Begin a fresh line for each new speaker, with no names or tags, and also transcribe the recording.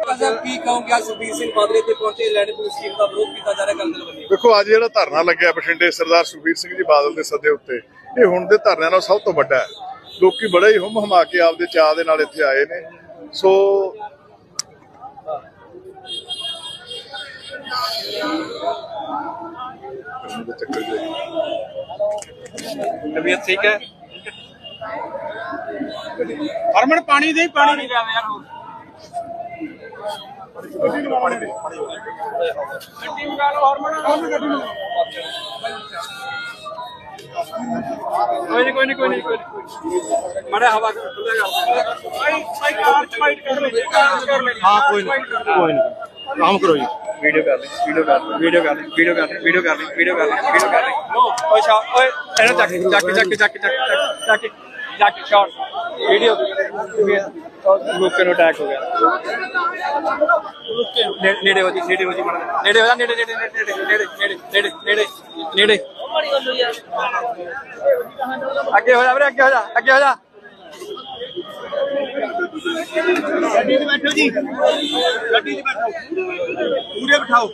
ਸਾਹਿਬ ਕੀ ਕਹੋਗੇ ਅੱਜ ਸੁਖਬੀਰ ਸਿੰਘ ਬਾਦਲੇ ਤੇ ਪਹੁੰਚੇ ਲੈਂਡ ਪੁਲਿਸ ਸਕੀਮ ਦਾ ਵਿਰੋਧ ਕੀਤਾ ਜਾ ਰਿਹਾ ਕੰਦਲ ਵੱਲੋਂ?
ਵੇਖੋ ਅੱਜ ਜਿਹੜਾ ਧਰਨਾ ਲੱਗਿਆ ਬਠਿੰਡੇ ਸਰਦਾਰ ਸੁਖਬੀਰ ਸਿੰਘ ਜੀ ਬਾਦਲ ਦੇ ਸੱਦੇ ਉੱਤੇ ਇਹ ਹੁਣ ਦੇ ਧਰਨਿਆਂ ਨਾਲੋਂ ਸਭ ਤੋਂ ਵੱਡਾ ਹੈ। ਲੋਕੀ ਬੜਾ ਹੀ ਹੁੰਮ ਹਮਾ ਕੇ ਆਪਦੇ ਚਾਅ ਦੇ ਨਾਲ ਇੱਥੇ ਆਏ ਨੇ। ਸੋ
ਤਬੀਅਤ ਠੀਕ ਹੈ?
ਹਰਮਨ ਪਾਣੀ ਦੇ ਪਾਣੀ।
ਪਾਣੀ ਲਿਆਵੇ ਯਾਰ। ਕੋਈ ਨਹੀਂ ਕੋਈ ਨਹੀਂ ਕੋਈ ਨਹੀਂ ਕੋਈ ਨਹੀਂ ਮਾੜਾ ਹਵਾ ਖੁੱਲੇਗਾ
ਹਾਂ ਕੋਈ ਨਹੀਂ ਕੋਈ ਨਹੀਂ ਕੰਮ ਕਰੋ ਜੀ
ਵੀਡੀਓ ਕਰ ਲਈ ਵੀਡੀਓ ਕਰ ਲਈ ਵੀਡੀਓ ਕਰ ਲਈ ਵੀਡੀਓ ਕਰ ਲਈ ਵੀਡੀਓ ਕਰ ਲਈ ਵੀਡੀਓ ਕਰ ਲਈ ਵੀਡੀਓ ਕਰ ਲਈ ਓਏ ਸ਼ਾ ਓਏ ਇਹਨੂੰ ਚੱਕ ਚੱਕ ਚੱਕ ਚੱਕ ਚੱਕ ਚੱਕ ਚੱਕ ਸ਼ਾਟ ਵੀਡੀਓ? ਲੋਕਾਂ ਨੂੰ ਅਟੈਕ ਹੋ ਗਿਆ। ਨੇ- ਨੇੜੇ ਹੋ ਜੀ ਨੇੜੇ ਹੋ ਜੀ ਮਾੜਾ ਜਿਹਾ। ਨੇੜੇ ਹੋ ਜਾ ਨੇੜੇ ਨੇੜੇ ਨੇੜੇ ਨੇੜੇ ਨੇੜੇ ਨੇੜੇ ਨੇੜੇ ਨੇੜੇ। ਅੱਗੇ ਹੋ ਜਾ ਵੀਰੇ ਅੱਗੇ ਹੋ ਜਾ ਅੱਗੇ ਹੋ ਜਾ।
ਗੱਡੀ 'ਚ ਬੈਠੋ ਜੀ। ਗੱਡੀ 'ਚ ਬੈਠੋ। ਪੂਰੇ ਬਿਠਾਓ।